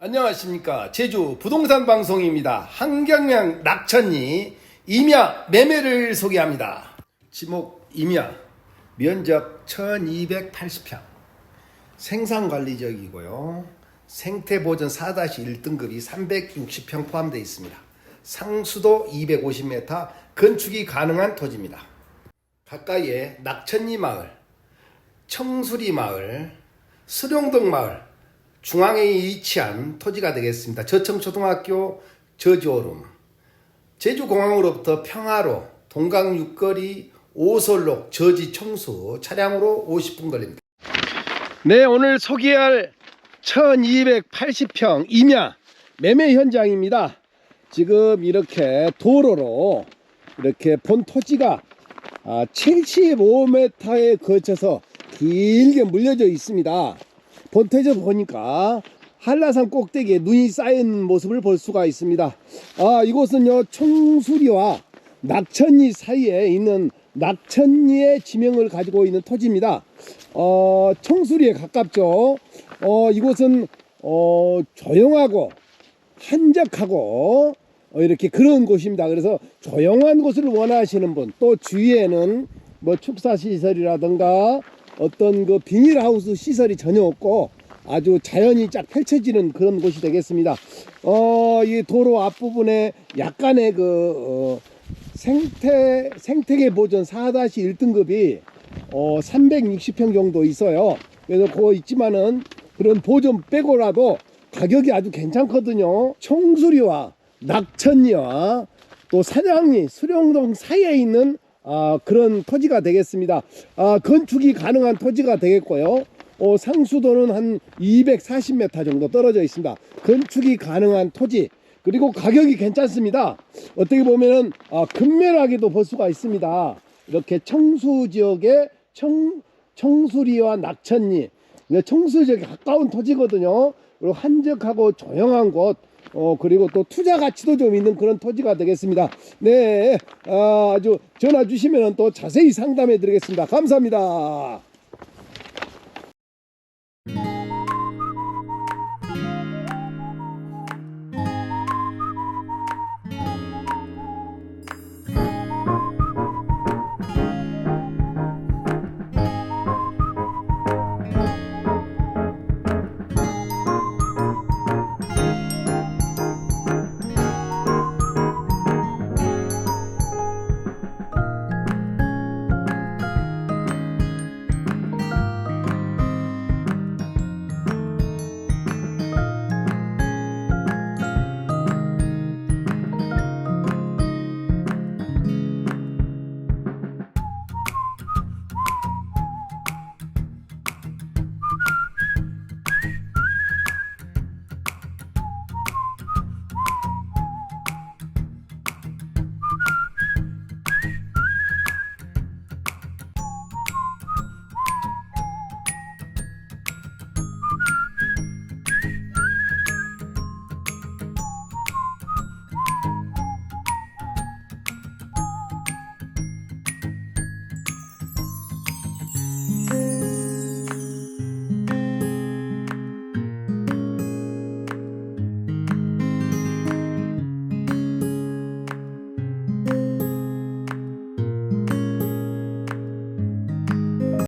안녕하십니까. 제주 부동산 방송입니다. 한경량 낙천리 임야 매매를 소개합니다. 지목 임야 면적 1280평. 생산관리적이고요. 생태보전 4-1등급이 360평 포함되어 있습니다. 상수도 250m 건축이 가능한 토지입니다. 가까이에 낙천리 마을 청수리 마을 수룡동 마을 중앙에 위치한 토지가 되겠습니다. 저청초등학교 저주오름 제주공항으로부터 평화로 동강 육거리 오솔록 저지 청수 차량으로 50분 걸립니다. 네 오늘 소개할 1280평 임야 매매 현장입니다. 지금 이렇게 도로로 이렇게 본 토지가 75m에 걸쳐서 길게 물려져 있습니다. 본태저 보니까 한라산 꼭대기에 눈이 쌓인 모습을 볼 수가 있습니다. 아, 이곳은요, 청수리와 낙천리 사이에 있는 낙천리의 지명을 가지고 있는 토지입니다. 어, 청수리에 가깝죠. 어, 이곳은 어, 조용하고 한적하고 어, 이렇게 그런 곳입니다. 그래서 조용한 곳을 원하시는 분, 또 주위에는 뭐 축사 시설이라든가 어떤 그 비닐하우스 시설이 전혀 없고 아주 자연이 쫙 펼쳐지는 그런 곳이 되겠습니다. 어, 이 도로 앞부분에 약간의 그, 어, 생태, 생태계 보전 4-1등급이 어, 360평 정도 있어요. 그래서 그거 있지만은 그런 보전 빼고라도 가격이 아주 괜찮거든요. 청수리와 낙천리와 또 사냥리, 수령동 사이에 있는 아, 그런 토지가 되겠습니다. 아, 건축이 가능한 토지가 되겠고요. 어, 상수도는 한 240m 정도 떨어져 있습니다. 건축이 가능한 토지. 그리고 가격이 괜찮습니다. 어떻게 보면은 아, 금매락에도 볼 수가 있습니다. 이렇게 청수 지역의 청, 청수리와 낙천리. 네, 청수 지역에 가까운 토지거든요. 그리고 한적하고 조용한 곳. 어 그리고 또 투자 가치도 좀 있는 그런 토지가 되겠습니다. 네, 아, 아주 전화 주시면 또 자세히 상담해 드리겠습니다. 감사합니다.